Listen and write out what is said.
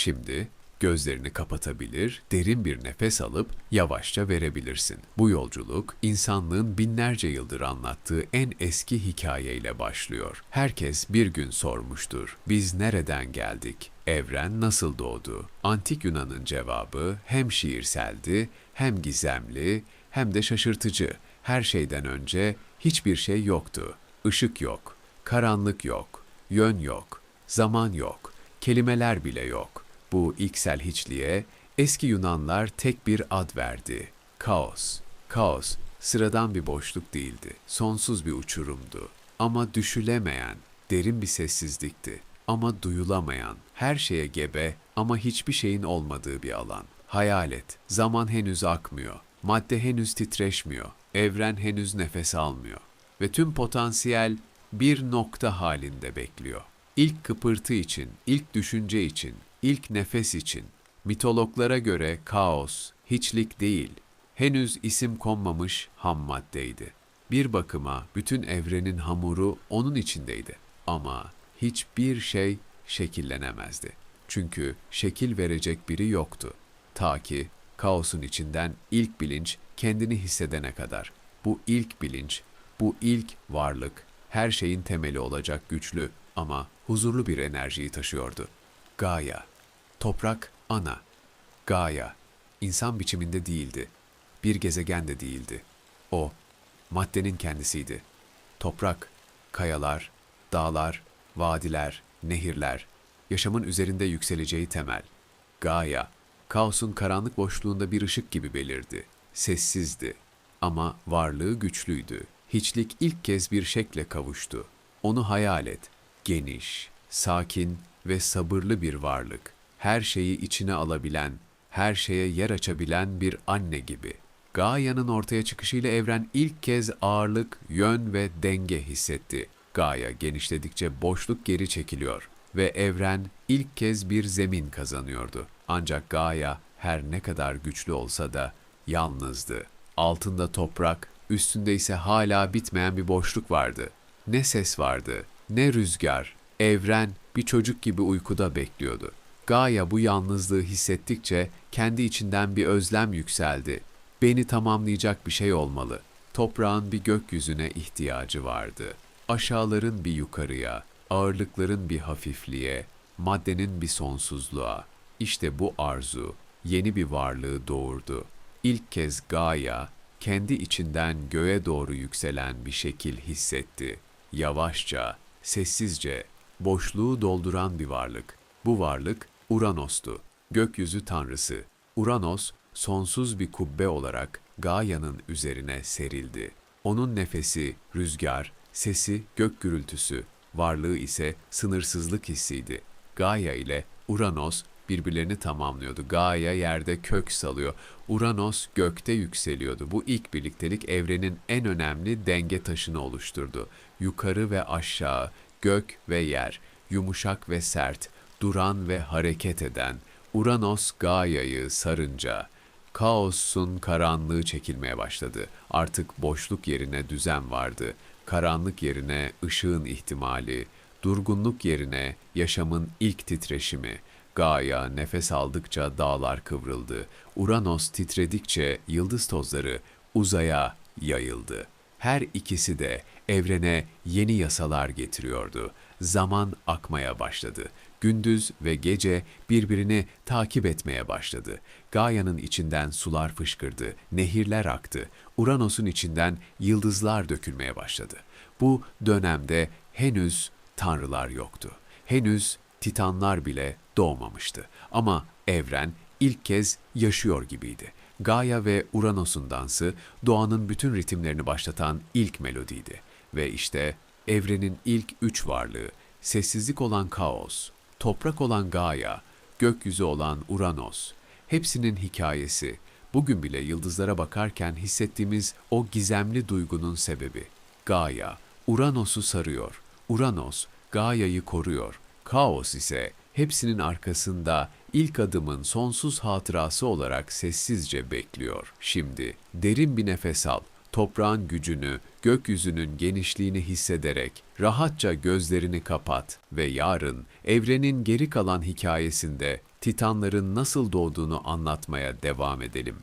Şimdi gözlerini kapatabilir, derin bir nefes alıp yavaşça verebilirsin. Bu yolculuk insanlığın binlerce yıldır anlattığı en eski hikayeyle başlıyor. Herkes bir gün sormuştur. Biz nereden geldik? Evren nasıl doğdu? Antik Yunan'ın cevabı hem şiirseldi, hem gizemli, hem de şaşırtıcı. Her şeyden önce hiçbir şey yoktu. Işık yok, karanlık yok, yön yok, zaman yok, kelimeler bile yok. Bu ilksel hiçliğe eski Yunanlar tek bir ad verdi. Kaos. Kaos sıradan bir boşluk değildi. Sonsuz bir uçurumdu. Ama düşülemeyen, derin bir sessizlikti. Ama duyulamayan, her şeye gebe ama hiçbir şeyin olmadığı bir alan. Hayal et, zaman henüz akmıyor. Madde henüz titreşmiyor. Evren henüz nefes almıyor. Ve tüm potansiyel bir nokta halinde bekliyor. İlk kıpırtı için, ilk düşünce için, ilk nefes için. Mitologlara göre kaos, hiçlik değil, henüz isim konmamış ham maddeydi. Bir bakıma bütün evrenin hamuru onun içindeydi. Ama hiçbir şey şekillenemezdi. Çünkü şekil verecek biri yoktu. Ta ki kaosun içinden ilk bilinç kendini hissedene kadar. Bu ilk bilinç, bu ilk varlık her şeyin temeli olacak güçlü ama huzurlu bir enerjiyi taşıyordu. Gaia, toprak ana. Gaia, insan biçiminde değildi. Bir gezegen de değildi. O, maddenin kendisiydi. Toprak, kayalar, dağlar, vadiler, nehirler, yaşamın üzerinde yükseleceği temel. Gaia, kaosun karanlık boşluğunda bir ışık gibi belirdi. Sessizdi ama varlığı güçlüydü. Hiçlik ilk kez bir şekle kavuştu. Onu hayal et. Geniş, sakin ve sabırlı bir varlık. Her şeyi içine alabilen, her şeye yer açabilen bir anne gibi. Gaia'nın ortaya çıkışıyla evren ilk kez ağırlık, yön ve denge hissetti. Gaia genişledikçe boşluk geri çekiliyor ve evren ilk kez bir zemin kazanıyordu. Ancak Gaia her ne kadar güçlü olsa da yalnızdı. Altında toprak, üstünde ise hala bitmeyen bir boşluk vardı. Ne ses vardı, ne rüzgar. Evren bir çocuk gibi uykuda bekliyordu. Gaia bu yalnızlığı hissettikçe kendi içinden bir özlem yükseldi. Beni tamamlayacak bir şey olmalı. Toprağın bir gökyüzüne ihtiyacı vardı. Aşağıların bir yukarıya, ağırlıkların bir hafifliğe, maddenin bir sonsuzluğa. İşte bu arzu yeni bir varlığı doğurdu. İlk kez Gaia kendi içinden göğe doğru yükselen bir şekil hissetti. Yavaşça, sessizce, boşluğu dolduran bir varlık. Bu varlık Uranos'tu. Gökyüzü tanrısı. Uranos sonsuz bir kubbe olarak Gaia'nın üzerine serildi. Onun nefesi rüzgar, sesi gök gürültüsü, varlığı ise sınırsızlık hissiydi. Gaia ile Uranos birbirlerini tamamlıyordu. Gaia yerde kök salıyor. Uranos gökte yükseliyordu. Bu ilk birliktelik evrenin en önemli denge taşını oluşturdu. Yukarı ve aşağı, gök ve yer, yumuşak ve sert, duran ve hareket eden, Uranos Gaia'yı sarınca, kaosun karanlığı çekilmeye başladı. Artık boşluk yerine düzen vardı. Karanlık yerine ışığın ihtimali, durgunluk yerine yaşamın ilk titreşimi. Gaia nefes aldıkça dağlar kıvrıldı. Uranos titredikçe yıldız tozları uzaya yayıldı. Her ikisi de evrene yeni yasalar getiriyordu. Zaman akmaya başladı. Gündüz ve gece birbirini takip etmeye başladı. Gaia'nın içinden sular fışkırdı, nehirler aktı. Uranos'un içinden yıldızlar dökülmeye başladı. Bu dönemde henüz tanrılar yoktu. Henüz titanlar bile doğmamıştı. Ama evren ilk kez yaşıyor gibiydi. Gaia ve Uranos'un dansı doğanın bütün ritimlerini başlatan ilk melodiydi. Ve işte evrenin ilk üç varlığı, sessizlik olan kaos, toprak olan Gaia, gökyüzü olan Uranos, hepsinin hikayesi, bugün bile yıldızlara bakarken hissettiğimiz o gizemli duygunun sebebi. Gaia, Uranos'u sarıyor. Uranos, Gaia'yı koruyor. Kaos ise hepsinin arkasında ilk adımın sonsuz hatırası olarak sessizce bekliyor. Şimdi derin bir nefes al. Toprağın gücünü, gökyüzünün genişliğini hissederek rahatça gözlerini kapat ve yarın evrenin geri kalan hikayesinde Titanların nasıl doğduğunu anlatmaya devam edelim.